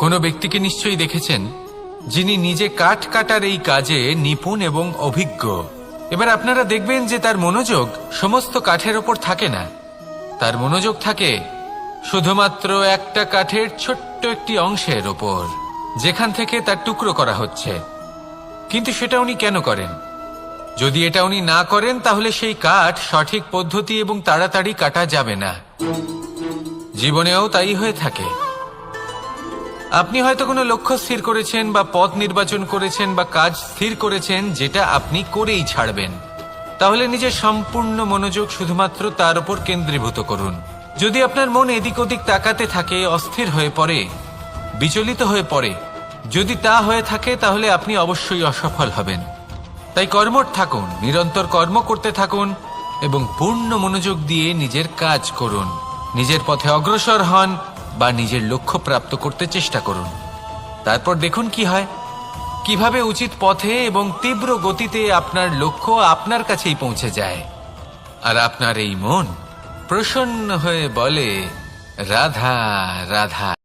কোনো ব্যক্তিকে নিশ্চয়ই দেখেছেন, যিনি নিজে কাঠ কাটার এই কাজে নিপুণ এবং অভিজ্ঞ। এবার আপনারা দেখবেন যে তার মনোযোগ সমস্ত কাঠের ওপর থাকে না। তার মনোযোগ থাকে শুধুমাত্র একটা কাঠের ছোট্ট একটি অংশের ওপর, যেখান থেকে তার টুকরো করা হচ্ছে। কিন্তু সেটা উনি কেন করেন? যদি এটা উনি না করেন, তাহলে সেই কাঠ সঠিক পদ্ধতি এবং তাড়াতাড়ি কাটা যাবে না। জীবনেও তাই হয়ে থাকে। আপনি হয়তো কোনো লক্ষ্য স্থির করেছেন বা পথ নির্বাচন করেছেন বা কাজ স্থির করেছেন যেটা আপনি করেই ছাড়বেন। তাহলে নিজের সম্পূর্ণ মনোযোগ শুধুমাত্র তার উপর কেন্দ্রীভূত করুন। যদি আপনার মন এদিক ওদিক তাকাতে থাকে, অস্থির হয়ে পড়ে, বিচলিত হয়ে পড়ে, যদি তা হয়ে থাকে, তাহলে আপনি অবশ্যই অসফল হবেন। তাই কর্মঠ থাকুন, নিরন্তর কর্ম করতে থাকুন এবং পূর্ণ মনোযোগ দিয়ে নিজের কাজ করুন। নিজের পথে অগ্রসর হন বা নিজের লক্ষ্য প্রাপ্ত করতে চেষ্টা করুন। তারপর দেখুন কি হয়। কীভাবে উচিত পথে এবং তীব্র গতিতে আপনার লক্ষ্য আপনার কাছেই পৌঁছে যায়। আর আপনার এই মন প্রসন্ন হয়ে বলে, রাধা রাধা।